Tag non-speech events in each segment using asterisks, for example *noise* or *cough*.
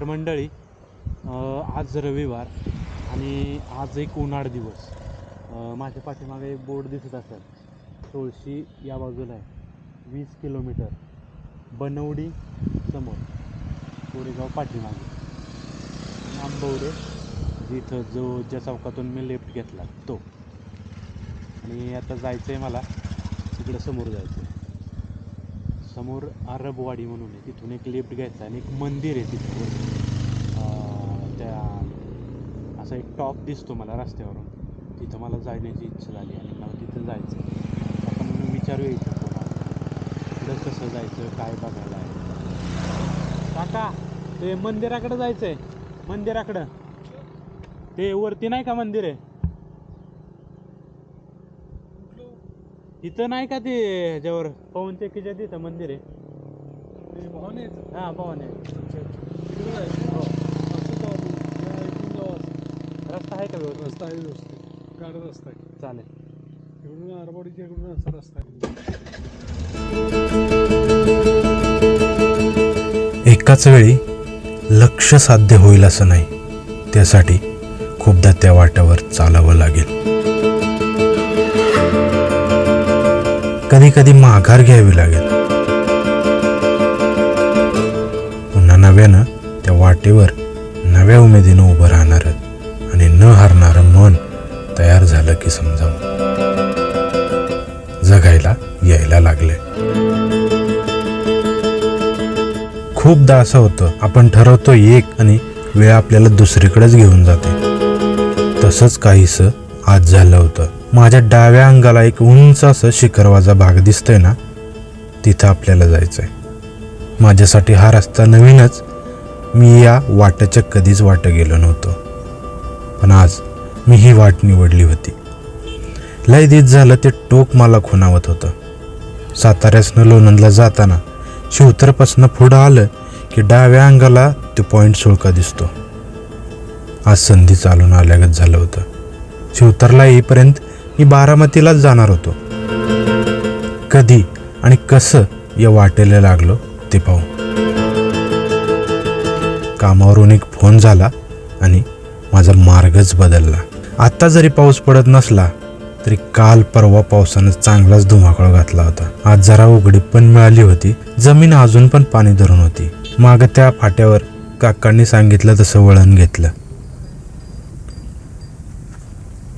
तर मंडळी आज रविवार आणि आज एक उन्हाळ दिवस. माझ्या पाठीमागे एक बोर्ड दिसत असेल. तुळशी या बाजूला आहे. वीस किलोमीटर. बनवडी समोर. कोरेगाव पाठीमागे. आंबवडे. जिथं जो ज्या चौकातून मी लेफ्ट घेतला तो. आणि आता जायचं आहे मला तिकडं समोर जायचं समोर अरबवाडी म्हणून आहे. तिथून एक लेफ्ट घ्यायचा आणि एक मंदिर आहे तिथून त्या असा एक टॉप दिसतो मला रस्त्यावरून. तिथं मला जाण्याची इच्छा झाली आणि मला तिथं जायचं आहे. आपण विचारू इथं कोणाला कसं जायचं काय बघायला आहे. काका ते मंदिराकडं जायचं आहे मंदिराकडं. ते वरती नाही का मंदिर आहे? इथं नाही का ते ह्याच्यावर? पवन चक्कीच्या तिथं मंदिर आहे. हां पवन आहे? हो. रस्ता आहे का व्यवस्थित? रस्ता आहे व्यवस्थित. गाडा रस्ता आहे. चालेल. इकडून आरबोडीच्या इकडून असा रस्ता आहे. एकाच वेळी लक्ष साध्य होईल असं नाही. त्यासाठी खूपदा त्या वाट्यावर चालावं लागेल. कधी कधी माघार घ्यावी लागेल. पुन्हा नव्यानं त्या वाटेवर नव्या उमेदीनं उभं राहणारं आणि न हारणारं मन तयार झालं की समजावं. जगायला यायला लागले खूपदा असं होतं आपण ठरवतो एक आणि वेळ आपल्याला दुसरीकडेच घेऊन जाते. तसंच काहीसं आज झालं होतं. माझ्या डाव्या अंगाला एक उंच असं शिखरवाजा भाग दिसतोय ना तिथं आपल्याला जायचंय. माझ्यासाठी हा रस्ता नवीनच. मी या वाटेच्या कधीच वाट गेलो नव्हतो. पण आज मी ही वाट निवडली होती. लय दिस झालं ते टोक मला खुणावत होतं. साताऱ्यासनं लोणंदला जाताना शिवतरपासनं पुढं आलं की डाव्या अंगाला ते पॉईंट सुळका दिसतो. आज संधी चालून आल्यागत झालं होतं. शिवतरला येईपर्यंत मी बारामतीलाच जाणार होतो. कधी आणि कसं या वाटेला लागलो ते पाहू. कामावरून एक फोन झाला आणि माझा मार्गच बदलला. आत्ता जरी पाऊस पडत नसला तरी काल परवा पावसानं चांगलाच धुमाकूळ घातला होता. आज जरा उघडी पण मिळाली होती. जमीन अजून पण पाणी धरून होती. माग त्या फाट्यावर काकांनी सांगितलं तसं वळण घेतलं.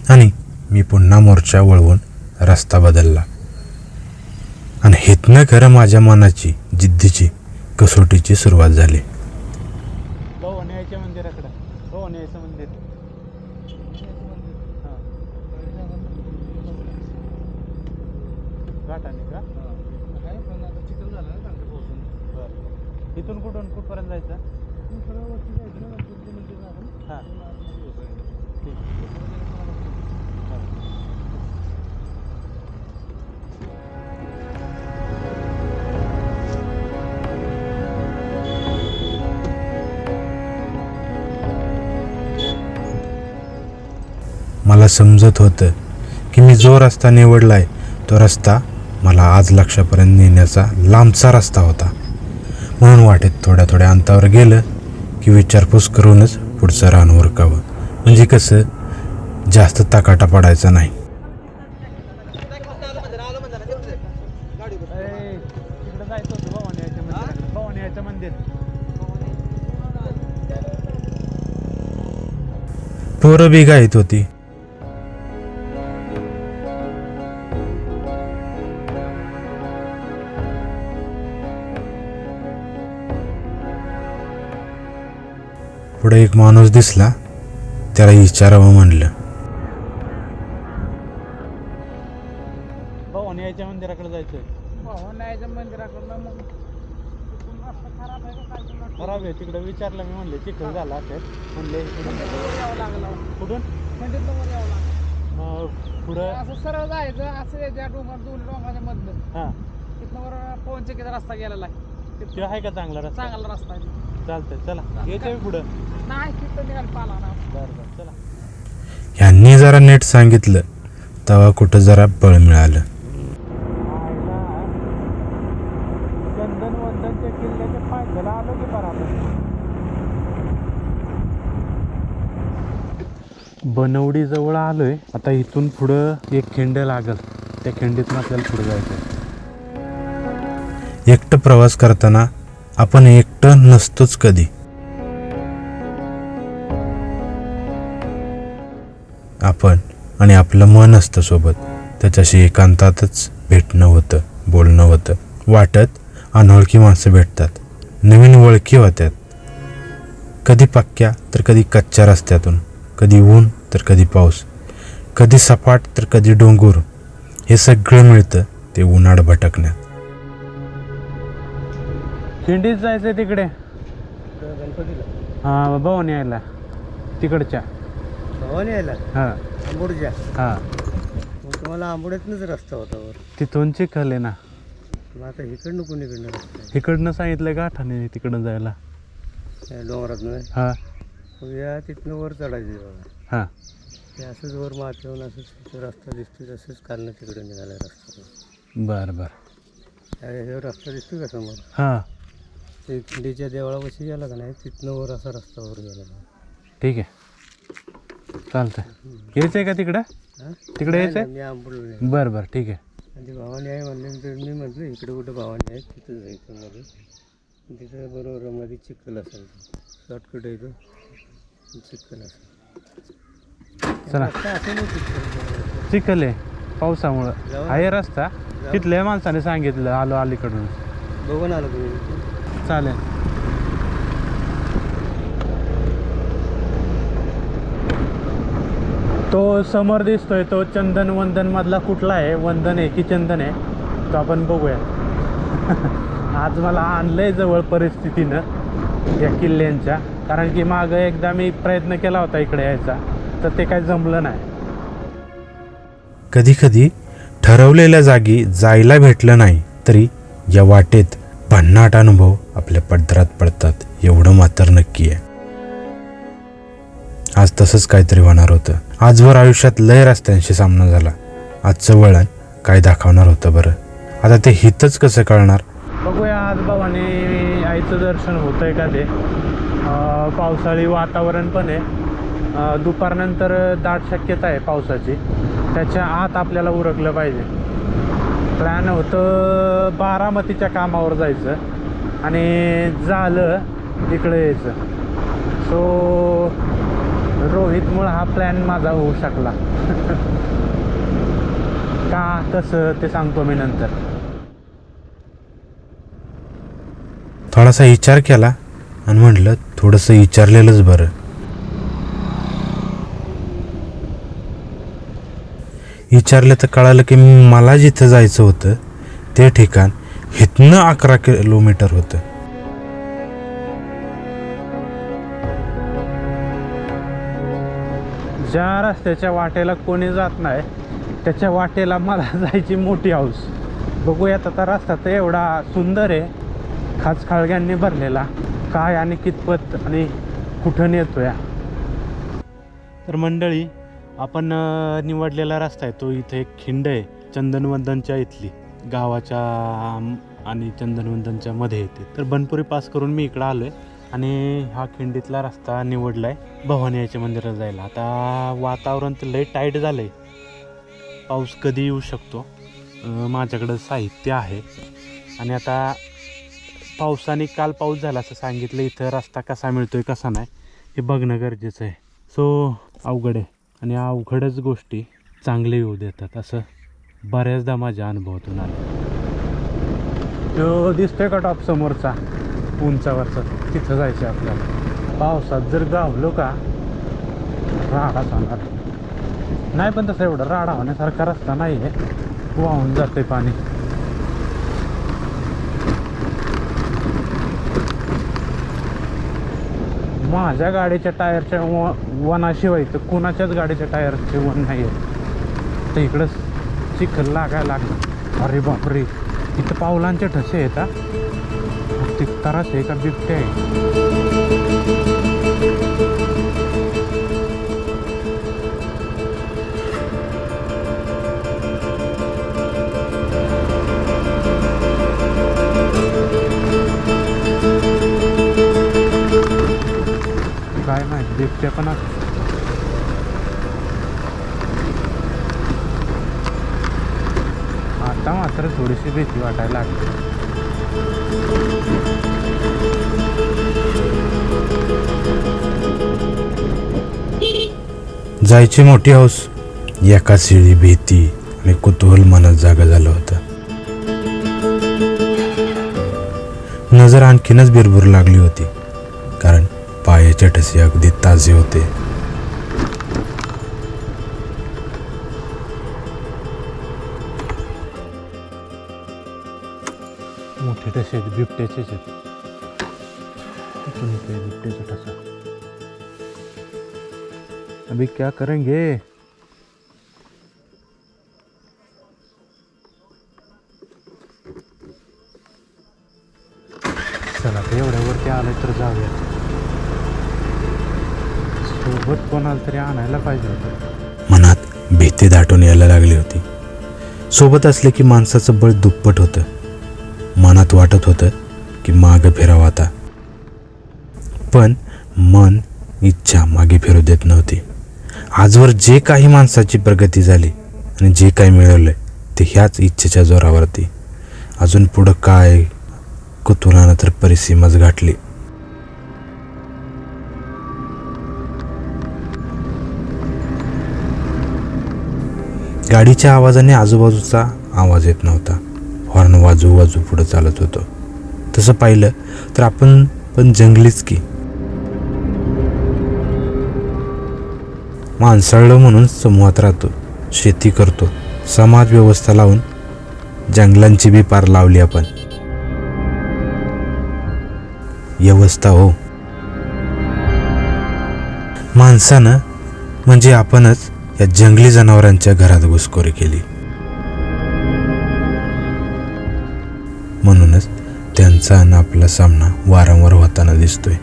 आणि मी पुन्हा मोर्चा वळवून रस्ता बदलला. आणि हितनं खरं माझ्या मनाची जिद्दीची कसोटीची सुरुवात झाली. मला समजत होतं की मी जो रस्ता निवडलाय तो रस्ता मला आज लक्षापर्यंत नेण्याचा लांबचा रस्ता होता. म्हणून वाटेत थोड्या थोड्या अंतावर गेलं की विचारपूस करूनच पुढचं रान उरकावं. म्हणजे कसं? जास्त तकाटा पडायचा नाही. पोरं बी गायत होती. एक माणूस दिसला त्याला विचारावं म्हणलं. मंदिराकडे भवानाच्या मंदिराकडनं मग. खराब आहे का काय ते म्हटलं. खराब आहे तिकडं विचारलं मी म्हणले चिखल झाला असेल. म्हणले कुठून? मग पुढं? असं सरळ जायचं असं याच्या डोंगर दोन डोंगराच्या मधलं हां. तिथनं वर पवन चक्कीचा रस्ता गेलेला आहे. आहे का चांगला रस्ता? चांगला रस्ता आहे. चालतंय चला. यायचं पुढं. चला. यांनी जरा नेट सांगितलं तेव्हा कुठं जरा बळ मिळालं. बनवडी जवळ आलोय बनवडीजवळ आलो आहे आता इथून पुढं एक खिंड लागल. त्या खिंडीतून आपल्याला पुढे जायचं एकटं प्रवास करताना आपण एक एकटं नसतोच कधी. आपण आणि आपलं मन असतं सोबत. त्याच्याशी एकांतातच भेटणं होतं बोलणं होतं. वाटत अनोळखी माणसं भेटतात. नवीन ओळखी होत्यात. कधी पक्क्या तर कधी कच्च्या रस्त्यातून. कधी ऊन तर कधी पाऊस. कधी सपाट तर कधी डोंगर. हे सगळं मिळतं ते उन्हाळ भटकण्यात. खिंडीत जायचंय तिकडे. गणपतीला. हा भवानी यायला. तिकडच्या. भवानी यायला? हा. आंबोडच्या? हा. मग तुम्हाला आंबोड्यातनंच रस्ता होता वर तिथून चिखल आहे ना. मग आता इकडनं कोणीकडनं रस्ता आहे? इकडनं सांगितलंय गाठाने तिकडं जायला? या डोंगरातनं हा. मग या तिथनं वर चढायचं बघा. हा. ते असंच वर मात येऊन असंच रस्ता दिसतो तसंच कालनं तिकडे निघाला रस्ता. बर बर. हे रस्ता दिसतो का समोर? हा. ते खिंडीच्या देवळापाशी गेला का नाही तिथनं वर असा रस्ता वर गेला ठीक आहे. चालतंय. यायचंय का तिकडं? हा? तिकडे नाही, यायचंय नाही, मी आंबोडलो नाही बर बर ठीक आहे. आणि ते भवानी आहे म्हणल्यानंतर मी म्हटलं इकडे कुठं भवानी आहे? तिथं जायचं मध्ये तिथं बरोबर मध्ये चिखल असेल. शॉर्टकट आहे तो. चिखल असेल. चला. रस्ता असेल हो चिखल. चिखल आहे पावसामुळं. जाऊ. आहे रस्ता. तिथल्या माणसाने सांगितलं आलो अलीकडून. बघून आलो तुम्ही. चालेल. तो समोर दिसतोय तो चंदन वंदन मधला कुठला आहे? वंदन आहे की चंदन आहे? तो आपण बघूया. *laughs* आज मला आणलंय जवळ परिस्थितीनं या किल्ल्यांच्या. कारण की मागं एकदा मी प्रयत्न केला होता इकडे यायचा तर ते काही जमलं नाही. कधीकधी ठरवलेल्या जागी जायला भेटलं नाही तरी या वाटेत भन्नाट अनुभव आपल्या पदरात पडतात एवढं मात्र नक्की आहे. आज तसंच काहीतरी होणार होतं. आजवर आयुष्यात लय रस्त्यांशी सामना झाला. आजचं वळण काय दाखवणार होतं बरं? आता ते हितच कसं कळणार? बघूया आज भावाने आईचं दर्शन होतंय का ते. पावसाळी वातावरण पण आहे. दुपारनंतर दाट शक्यता आहे पावसाची. त्याच्या आत आपल्याला उरकलं पाहिजे. प्लॅन होतं बारामतीच्या कामावर जायचं आणि झालं इकडे यायचं. सो रोहितमुळं हा प्लॅन माझा होऊ शकला. *laughs* का कसं ते सांगतो मी नंतर. थोडासा विचार केला आणि म्हटलं थोडंसं विचारलेलंच बरं. विचारलं तर कळालं की मला जिथं जायचं होतं ते ठिकाण इथनं अकरा किलोमीटर होतं. ज्या रस्त्याच्या वाटेला कोणी जात नाही त्याच्या वाटेला मला *laughs* जायची मोठी हाऊस. बघूयात आता रस्ता तर एवढा सुंदर आहे. खास खळग्यांनी भरलेला. काय आणि कितपत आणि कुठं नेतोय? तर मंडळी आपण निवडलेला रस्ता आहे. तो इथे एक खिंड आहे. चंदनवंदनच्या इथली. गावाच्या आणि चंदनवंदनच्या मध्ये येते तर बनपुरी पास करून मी इकडं आलो आहे आणि हा खिंडीतला रस्ता निवडला आहे भवानी याच्या मंदिरात जायला. आता वातावरण तर लय टाईट झालं आहे पाऊस कधी येऊ शकतो? माझ्याकडं साहित्य आहे. आणि आता पावसाने काल पाऊस झाला असं सांगितलं. इथं रस्ता कसा मिळतोय कसा नाही हे बघणं गरजेचं आहे. सो अवघड आहे. आणि अवघडच गोष्टी चांगले येऊ देतात असं बऱ्याचदा माझ्या अनुभवातून आलं. तो दिसतोय का टॉप समोरचा? उंचावरचा. तिथं जायचं आपल्याला. पावसात जर गावलो का राडा जाणार नाही पण तसं एवढं राडा होण्यासारखा रस्ता नाही आहे वाहून जाते पाणी. माझ्या गाडीच्या टायरच्या व वनाशिवाय तर कुणाच्याच गाडीच्या टायरचे वन नाही आहे तर इकडं चिखल लागायला लागलं. अरे बापरे इथं पावलांचे ठसे आहेत हा. ती आहे का बिबटे आहे. बिबट्या पण आता मात्र थोडीशी भीती वाटायला लागली. जायची मोठी हाऊस एका शिळी भीती आणि कुतूहल मनात जागा झालं होतं. नजर आणखीनच बिरबुर लागली होती. पायाचे ठसे अगदी ताजे होते. मोठे ठसे आहेत बिबट्याचेच आहेत. इथून इथे बिबट्याचा ठसा? अभी क्या करेंगे? चला तर एवढ्यावरती आलं तर जाऊया. सोबत कोणाला तरी आणायला पाहिजे होतं. मनात भीती दाटून यायला लागली होती. सोबत असले की माणसाचं बळ दुप्पट होतं. मनात वाटत होतं की मागं फिरावं आता. पण मन इच्छा मागे फिरू देत नव्हती. आजवर जे काही माणसाची प्रगती झाली आणि जे काही मिळवलंय ते ह्याच इच्छेच्या जोरावरती. अजून पुढं काय कुतुलानं तर परिसीमाच गाठली. गाडीच्या आवाजाने आजूबाजूचा आवाज येत नव्हता. हॉर्न वाजू वाजू पुढं चालत होतो. तसं पाहिलं तर आपण पण जंगलीच की. माणसाळलं म्हणून समूहात राहतो शेती करतो समाज व्यवस्था लावून जंगलांची बी पार लावली आपण. व्यवस्था हो. माणसानं म्हणजे आपणच या जंगली जनावरांच्या घरात घुसखोरी केली. म्हणूनच त्यांचा आणि आपला सामना वारंवार होताना दिसतोय.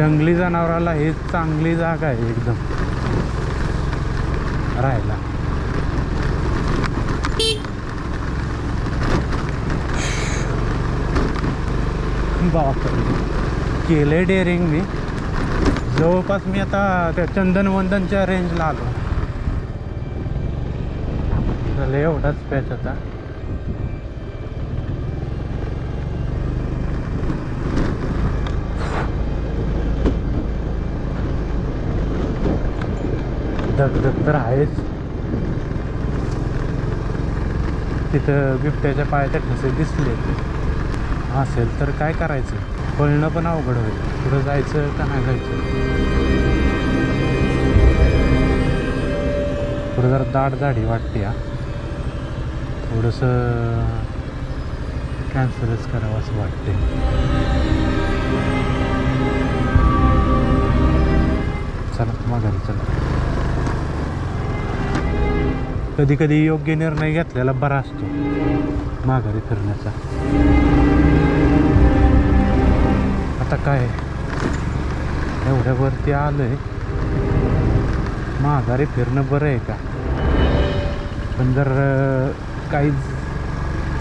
जंगली जनावराला ही चांगली जागा आहे एकदम. राहायला. बापरे. केले डेअरिंग मी. जवळपास मी आता त्या चंदनवंदनच्या रेंजला आलो. झालं एवढाच पॅच आता. धगधग तर आहेच. तिथं बिबट्याच्या पायाच्या ठसे दिसले. असेल तर काय करायचं? पळणं पण अवघड होईल. पुढं जायचं का नाही जायचं? पुढं जरा दाट दाढी वाटते या थोडंसं कॅन्सलच करावं असं वाटते. चला माघारी चला. कधी कधी योग्य निर्णय घेतलेला बरा असतो. माघारी फिरण्याचा. आता काय? एवढ्यावरती आलोय. माघारी फिरणं बरं आहे का? पण जर काही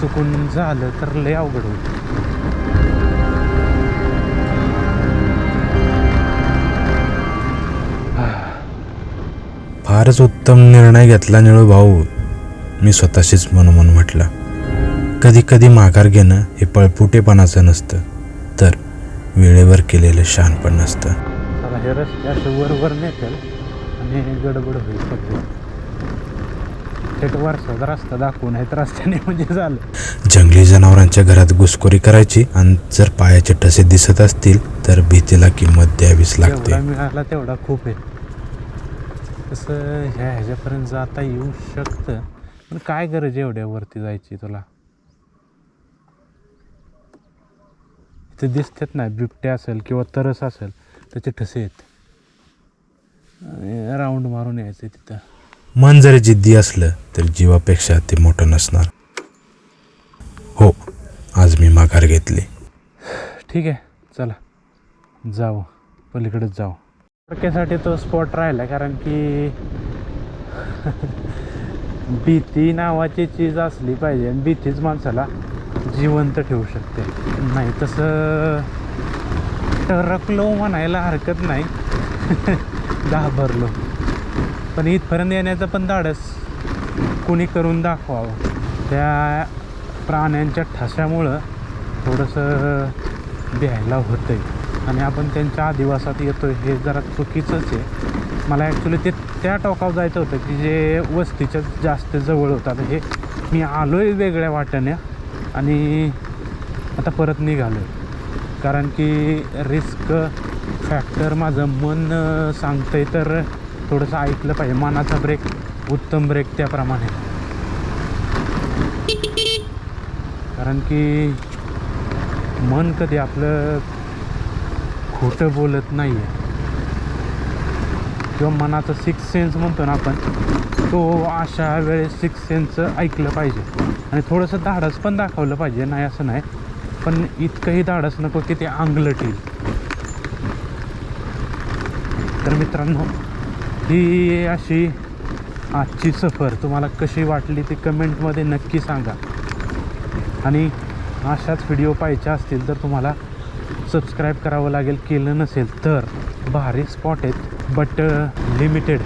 चुकून झालं तर लय अवघड होईल. फारच उत्तम निर्णय घेतला निळू भाऊ. मी स्वतःशीच मनोमन म्हटलं कधी कधी माघार घेणं हे पळपुटेपणाचं नसतं तर वेळेवर केलेलं शहाणपण नसतं. चला हे रस्ते असं वर वर नेतील आणि गडबड होईल सगळी थेट रस्ता दाखवून आहेत रस्त्याने म्हणजे झालं. जंगली जनावरांच्या घरात घुसखोरी करायची आणि जर पायाचे ठसे दिसत असतील तर भीतीला किंमत द्यावीच लागते. जेवढा मिळाला तेवढा खूप आहे. तसं ह्या ह्याच्यापर्यंत जाता येऊ शकतं? पण काय गरज आहे एवढ्यावरती जायची तुला? इथे दिसतात ना बिबट्या असेल किंवा तरस असेल त्याचे ठसे आहेत. राऊंड मारून यायचं तिथं. मन जरी जिद्दी असलं तर जीवापेक्षा ते मोठं नसणार. हो आज मी माघार घेतली. ठीक आहे चला. जाऊ. पलीकडेच जाऊ. थोडक्यासाठी तो स्पॉट राहिला कारण की *laughs* भीती नावाची चीज असली पाहिजे आणि भीतीच माणसाला जिवंत ठेवू शकते. नाही तसं टरकलो म्हणायला हरकत नाही. *laughs* घाबरलो. पण इथपर्यंत येण्याचं पण धाडस कुणी करून दाखवावं. त्या प्राण्यांच्या ठशामुळं थोडंसं भ्यायला होतं आहे आणि आपण त्यांच्या आदिवासात येतो हे जरा चुकीचंच आहे. मला ॲक्च्युली ते त्या टोकावर जायचं होतं की जे वस्तीच्या जास्त जवळ होतात हे मी आलो आहे वेगळ्या वाट्याने आणि आता परत निघालो आहे कारण की रिस्क फॅक्टर माझं मन सांगतं आहे तर थोडंसं ऐकलं पाहिजे. मनाचा ब्रेक उत्तम ब्रेक त्याप्रमाणे. कारण की मन कधी आपलं खोटं बोलत नाही आहे किंवा मनाचा सिक्स सेन्स म्हणतो ना आपण तो अशा वेळेस सिक्स सेन्स ऐकलं पाहिजे. आणि थोडंसं धाडस पण दाखवलं पाहिजे नाही असं नाही. पण इतकंही धाडस नको की ते आंगलटील. येईल तर मित्रांनो ही अशी आजची सफर तुम्हाला कशी वाटली ती कमेंटमध्ये नक्की सांगा. आणि अशाच व्हिडिओ पाहिजे असतील तर तुम्हाला सबस्क्राईब करावं लागेल केलं नसेल तर. भारी स्पॉट आहेत. बट लिमिटेड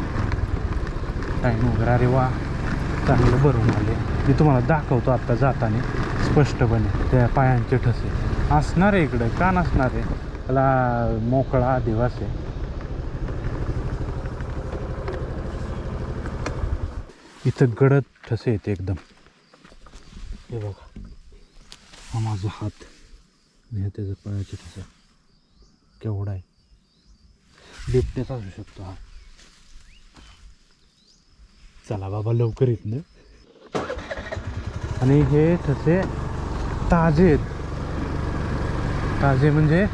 टाईम वगैरे अरे वा. चांगलं भरून आले मी तुम्हाला दाखवतो आत्ता जाताना. स्पष्टपणे. त्या पायांचे ठसे. असणार आहे इकडं. का नसणार आहे? त्याला मोकळा दिवस आहे. इथं गडद ठसे येते एकदम. हे बघा. हा माझा हात. आणि त्याचं पायाचे ठसा केवढा आहे? बिबट्याचा असू शकतो हा. चला बाबा लवकर येत ना. आणि हे तसे ताजे आहेत. ताजे म्हणजे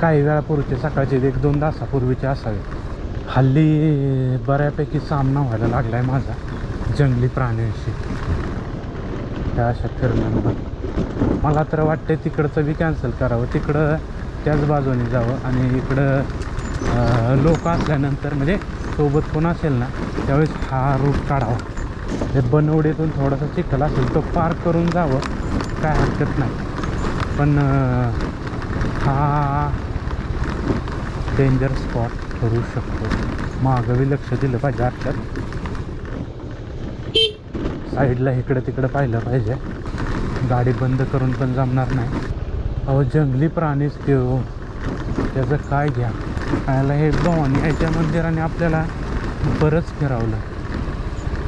काही वेळापूर्वीचे सकाळचे एक दोन तासापूर्वीचे असावे. हल्ली बऱ्यापैकी सामना व्हायला लागला आहे माझा. जंगली प्राण्यांशी. त्या अशा फिरण्यामुळं मला तर वाटतं तिकडचं बी कॅन्सल करावं. तिकडं त्याच बाजूने जावं आणि इकडं लोक असल्यानंतर म्हणजे सोबत कोण असेल ना त्यावेळेस हा रूट काढावा. हे बनवडीतून थोडासा चिखल असेल तो पार करून जावं काय हरकत नाही. पण हा डेंजर स्पॉट ठरू शकतो. मागवी लक्ष दिलं पाहिजे अर्थात साईडला इकडं तिकडं पाहिलं पाहिजे. गाडी बंद करून पण जमणार नाही. अहो जंगली प्राणीच ते हो. त्याचं काय घ्या? खायला हे भवानी याच्या मंदिराने आपल्याला बरंच फिरवलं.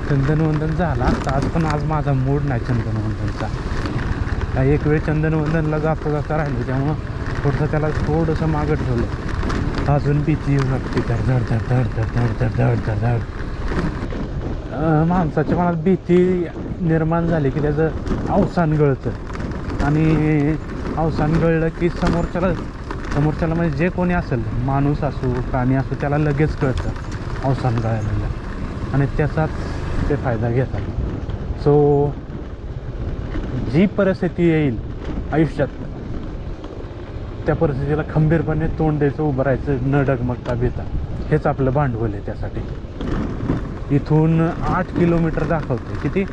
चंदनवंदन झाला. तर आज पण आज माझा मूड नाही चंदनवंदनचा. एक वेळ चंदनवंदनला जाता जाता राहिलो त्यामुळं थोडंसं त्याला थोडंसं मागं ठेवलं. अजून भीती येऊ शकते धड धड धड धड धड धड धड धड धड माणसाच्या मनात भीती निर्माण झाली की त्याचं अवसान गळतं. आणि अवसान गळलं की समोरच्याला समोरच्याला म्हणजे जे कोणी असेल माणूस असो प्राणी असो त्याला लगेच कळतं अवसान गळालेलं. आणि त्याचाच ते फायदा घेतात. सो जी परिस्थिती येईल आयुष्यात त्या परिस्थितीला खंबीरपणे तोंड द्यायचं उभं राहायचं न डगमगता भिता हेच आपलं भांडवल आहे त्यासाठी. इथून आठ किलोमीटर दाखवते किती?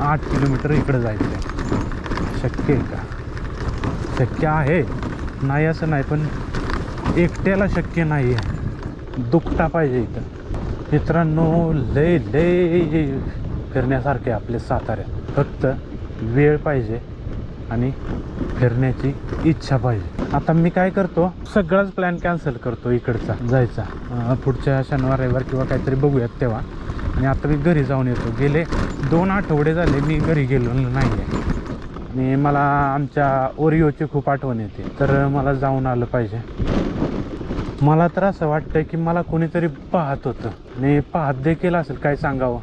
आठ किलोमीटर इकडं जायचं आहे शक्य आहे का? शक्य आहे? नाही असं नाही पण एकट्याला शक्य नाही आहे. दुखटा पाहिजे इथं. मित्रांनो लय लय फिरण्यासारखे आपले साताऱ्यात फक्त वेळ पाहिजे आणि फिरण्याची इच्छा पाहिजे. आता मी काय करतो? सगळाच प्लॅन कॅन्सल करतो इकडचा जायचा. पुढच्या शनिवार रविवार किंवा काहीतरी बघूयात तेव्हा. आणि आता मी घरी जाऊन येतो. गेले दोन आठवडे झाले मी घरी गेलो नाही आहे आणि मला आमच्या ओरिओची खूप आठवण येते. तर मला जाऊन आलं पाहिजे. मला तर असं वाटतं की मला कोणीतरी पाहत होतं. आणि पाहत देखील असेल काय सांगावं.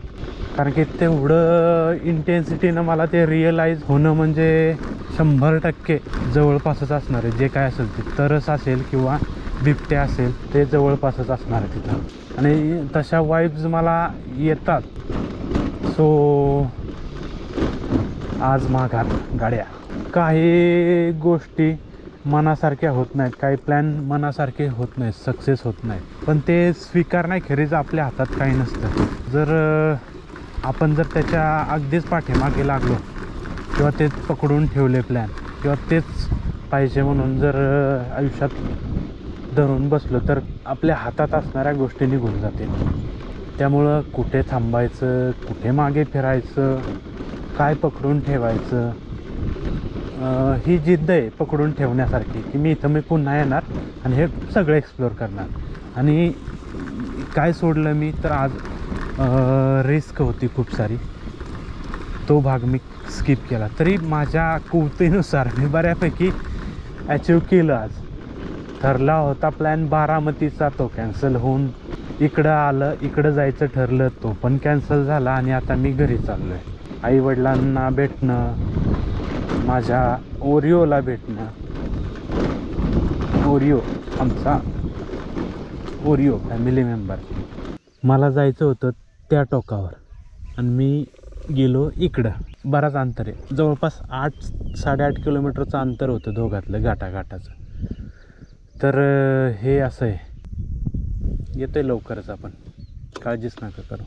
कारण की तेवढं इंटेन्सिटीनं मला ते रिअलाईज होणं म्हणजे शंभर टक्के जवळपासच असणार आहे. जे काय असेल ते. तरस असेल किंवा बिबटे असेल ते जवळपासच असणार आहे तिथं. आणि तशा वाईब्स मला येतात. सो आज माघार गाड्या. काही गोष्टी मनासारख्या होत नाहीत. काही प्लॅन मनासारखे होत नाहीत सक्सेस होत नाहीत. पण ते स्वीकारण्याखेरीज आपल्या हातात काही नसतं. जर आपण जर त्याच्या अगदीच पाठीमागे लागलो किंवा तेच पकडून ठेवले प्लॅन किंवा तेच पाहिजे म्हणून जर आयुष्यात धरून बसलो तर आपल्या हातात असणाऱ्या गोष्टी निघून जातील. त्यामुळं कुठे थांबायचं कुठे मागे फिरायचं काय पकडून ठेवायचं ही जिद्द आहे पकडून ठेवण्यासारखी की मी इथं मी पुन्हा येणार आणि हे सगळं एक्सप्लोअर करणार. आणि काय सोडलं मी तर आज रिस्क होती खूप सारी. तो भाग मी स्किप केला. तरी माझ्या कुवतीनुसार मी बऱ्यापैकी अचीव केलं आज. ठरला होता प्लॅन बारामतीचा तो कॅन्सल होऊन इकडं आलं इकडं जायचं ठरलं तो पण कॅन्सल झाला आणि आता मी घरी चाललो आहे आईवडिलांना भेटणं माझ्या ओरिओला भेटणं. ओरिओ आमचा ओरिओ फॅमिली मेंबर मला जायचं होतं त्या टोकावर आणि मी गेलो इकडं. बराच अंतर आहे. जवळपास आठ साडेआठ किलोमीटरचं अंतर होतं दोघातलं घाटाघाटाचं. तर हे असं आहे. येतोय लवकरच आपण. काळजीच नका करू.